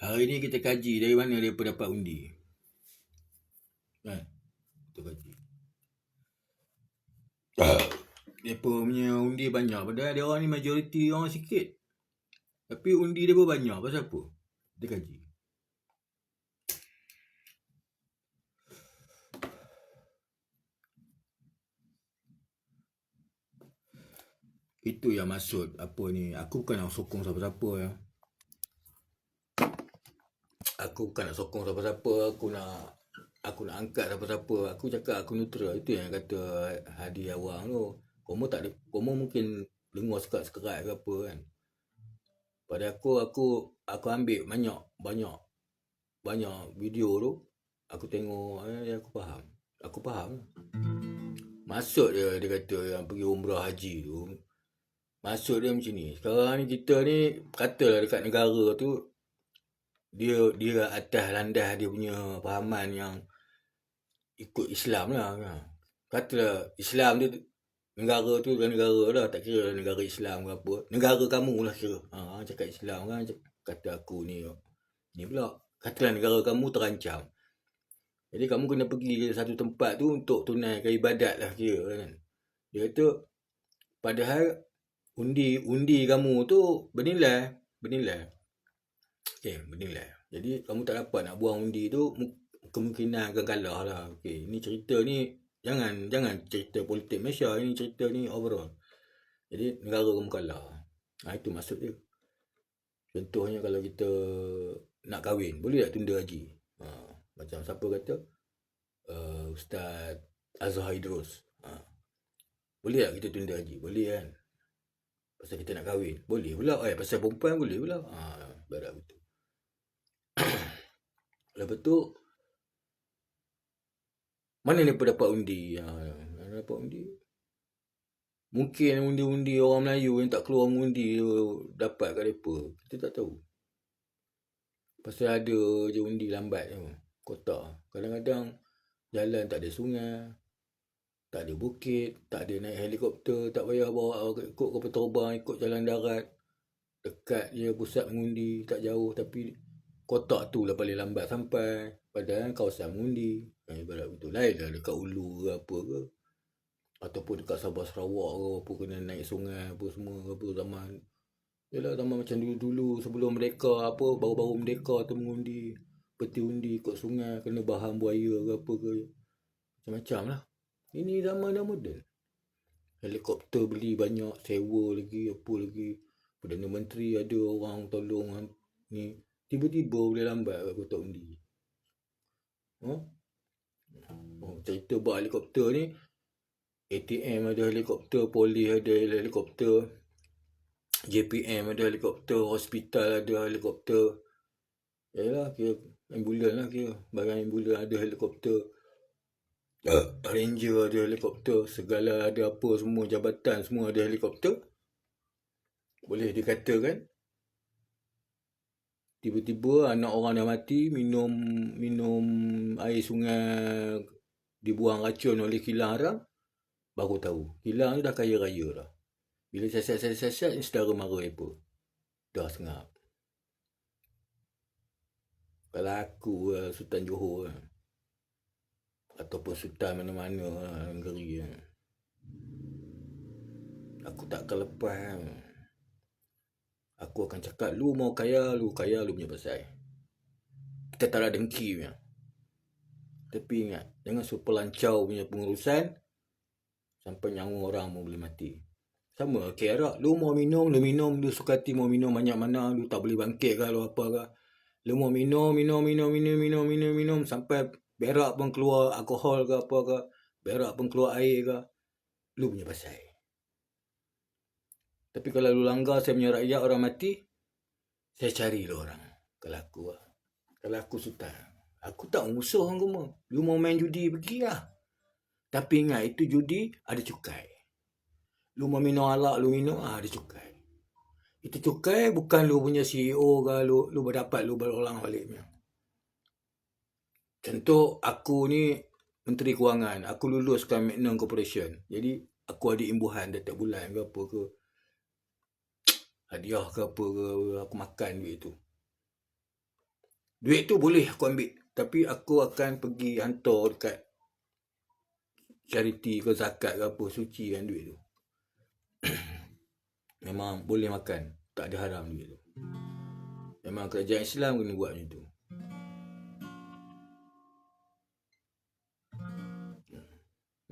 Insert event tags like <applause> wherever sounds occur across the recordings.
Hari ni kita kaji dari mana dia dapat undi. Kan? Kita kaji. Mereka punya undi banyak. Padahal dia orang ni majoriti orang sikit. Tapi undi dia pun banyak. Pasal apa? Kita kaji. Itu yang maksud apa ni. Aku bukan nak sokong siapa-siapa ya. Aku bukan nak sokong siapa-siapa. Aku nak aku nak angkat siapa-siapa. Aku cakap aku neutral. Itu yang kata Hadi Awang tu. Kamu tak ada, kamu mungkin dengar sekat-sekat ke apa kan. Pada aku, aku aku ambil banyak, banyak, banyak video tu. Aku tengok, eh, aku faham. Aku faham. Maksud dia, dia kata yang pergi umrah haji tu. Maksud dia macam ni. Sekarang ni kita ni, katalah dekat negara tu, dia dia atas landas dia punya fahaman yang ikut Islam lah. Kan. Katalah Islam dia negara tu kan negara lah tak kira negara Islam ke apa. Negara kamu lah kira. Ha, cakap Islam kan kata aku ni. Ni pula katalah negara kamu terancam. Jadi kamu kena pergi ke satu tempat tu untuk tunaikan ibadat lah kira kan. Dia kata padahal undi undi kamu tu bernilai bernilai okay, bernilai jadi kamu tak dapat nak buang undi tu kemungkinan akan kalah lah okay, ni cerita ni Jangan jangan cerita politik Malaysia ini cerita ni overall. Jadi negara kamu kalah. Ha, itu maksud dia. Contohnya kalau kita nak kahwin, boleh tak tunda haji? Ha, macam siapa kata? Uh, Ustaz Azhar Idrus. Ha. Boleh tak kita tunda haji? Boleh kan? Pasal kita nak kahwin. Boleh pula. Eh, pasal perempuan boleh pula. Ha, barat betul. <coughs> Lepas tu, mana ni dapat undi? Ha, dapat undi. Mungkin undi-undi orang Melayu yang tak keluar undi dapat kat mereka. Kita tak tahu. Pasal ada je undi lambat tu. Kota. Kadang-kadang jalan tak ada sungai. Tak ada bukit. Tak ada naik helikopter. Tak payah bawa ikut kapal terbang. Ikut jalan darat. Dekat je pusat mengundi. Tak jauh. Tapi kotak tu lah paling lambat sampai. Padahal kawasan mengundi. Yang ibarat betul. Lain lah dekat Ulu ke apa ke. Ataupun dekat Sabah Sarawak ke apa. Kena naik sungai apa semua apa zaman. Yalah zaman macam dulu-dulu sebelum mereka apa. Baru-baru mereka tu mengundi. Peti undi ikut sungai. Kena bahan buaya ke apa ke. Macam-macam lah. Ini zaman dah moden. Helikopter beli banyak. Sewa lagi apa lagi. Perdana Menteri ada orang tolong ni. Tiba-tiba boleh lambat kat kotak undi. Oh, oh cerita buat helikopter ni. ATM ada helikopter, polis ada helikopter. JPM ada helikopter, hospital ada helikopter. Yalah, kira ambulan lah kira. Barang ambulan ada helikopter. Uh. Ranger ada helikopter. Segala ada apa semua, jabatan semua ada helikopter. Boleh dikatakan tiba-tiba anak orang dah mati minum minum air sungai dibuang racun oleh kilang haram baru tahu. Kilang tu dah kaya raya dah. Bila siasat-siasat ni saudara marah apa dah sengap. Kalau aku uh, Sultan Johor uh, ataupun Sultan mana-mana uh, negeri aku tak akan lepas. uh, Aku akan cakap lu mau kaya lu kaya lu punya pasal. Kita tak ada dengki punya. Tapi ingat, jangan super lancau punya pengurusan sampai nyawa orang mau boleh mati. Sama kira lu mau minum, lu minum, lu suka hati mau minum banyak mana, lu tak boleh bangkit ke lu apa ke. Lu mau minum, minum, minum, minum, minum, minum, minum sampai berak pun keluar alkohol ke apa ke, berak pun keluar air ke. Lu punya pasal. Tapi kalau lu langgar saya punya rakyat orang mati, saya cari lu orang. Kalau aku lah. Kalau aku sultan. Aku tak musuh orang semua. Lu mau main judi, pergilah. Tapi ingat, itu judi ada cukai. Lu mau minum alak, lu minum, ah, ada cukai. Itu cukai bukan lu punya CEO ke, lu, lu berdapat, lu berulang balik. Contoh, aku ni Menteri Kewangan. Aku luluskan Magnum Corporation. Jadi, aku ada imbuhan setiap bulan ke apa ke hadiah ke apa ke aku makan duit tu Duit tu boleh aku ambil. Tapi aku akan pergi hantar dekat charity ke zakat ke apa. Suci kan duit tu. <clears throat> Memang boleh makan. Tak ada haram duit tu. Memang kerajaan Islam kena buat macam tu.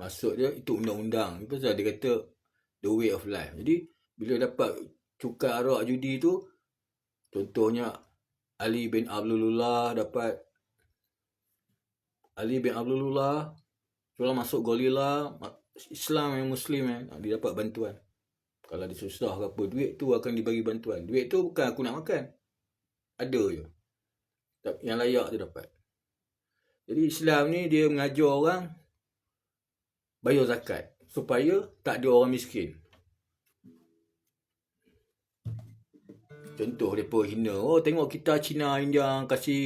Maksud dia itu undang-undang. Itu pasal dia kata the way of life. Jadi bila dapat cukai arak judi tu contohnya Ali bin Abdullah dapat Ali bin Abdullah kalau masuk Golila Islam yang Muslim kan dia dapat bantuan. Kalau dia susah ke apa duit tu akan dibagi bantuan. Duit tu bukan aku nak makan. Ada je. Yang layak dia dapat. Jadi Islam ni dia mengajar orang bayar zakat supaya tak ada orang miskin. Contoh mereka hina. Oh tengok kita Cina India kasih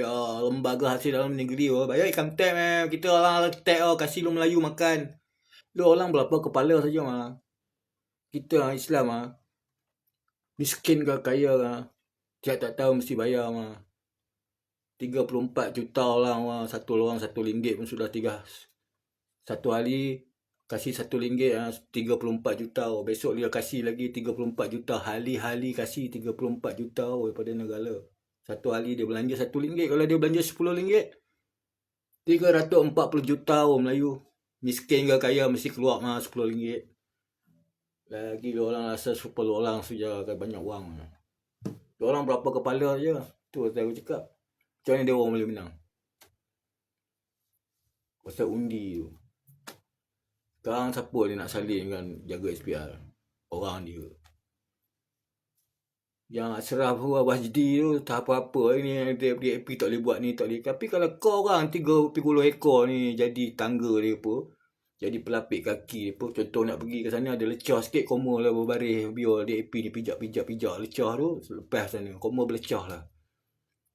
uh, lembaga hasil dalam negeri oh bayar ikan tax eh. Kita orang tax oh kasih lu Melayu makan. Lu orang berapa kepala saja mah. Kita Islam ah. Miskin ke kaya ah. Tiap tak tahu mesti bayar mah. 34 juta orang mah. Satu orang satu ringgit pun sudah tiga. Satu hari kasih satu ringgit ah, 34 juta. Oh. besok dia kasih lagi 34 juta. Hali-hali kasih 34 juta oh, daripada negara. Satu hari dia belanja satu ringgit. Kalau dia belanja 10 ringgit 340 juta oh, Melayu. Miskin ke kaya mesti keluar mah 10 ringgit. Lagi dia orang rasa 10 orang saja banyak wang. Dia orang berapa kepala je. Tu saya cakap. Macam mana dia orang boleh menang? Pasal undi tu sekarang siapa dia nak salin kan jaga SPR? Orang dia. Yang Ashraf tu Abah Jdi tu tak apa-apa ni dia DAP tak boleh buat ni tak boleh. Tapi kalau kau orang 30 ekor ni jadi tangga dia apa jadi pelapik kaki dia apa contoh nak pergi ke sana ada lecah sikit koma lah berbaris biar DAP ni pijak-pijak-pijak lecah tu lepas sana koma berlecah lah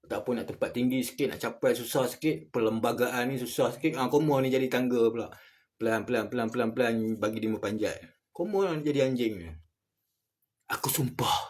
tak pun nak tempat tinggi sikit nak capai susah sikit perlembagaan ni susah sikit ah koma ni jadi tangga pula Pelan pelan pelan pelan pelan bagi dia panjat. Komo lah jadi anjing ni. Aku sumpah.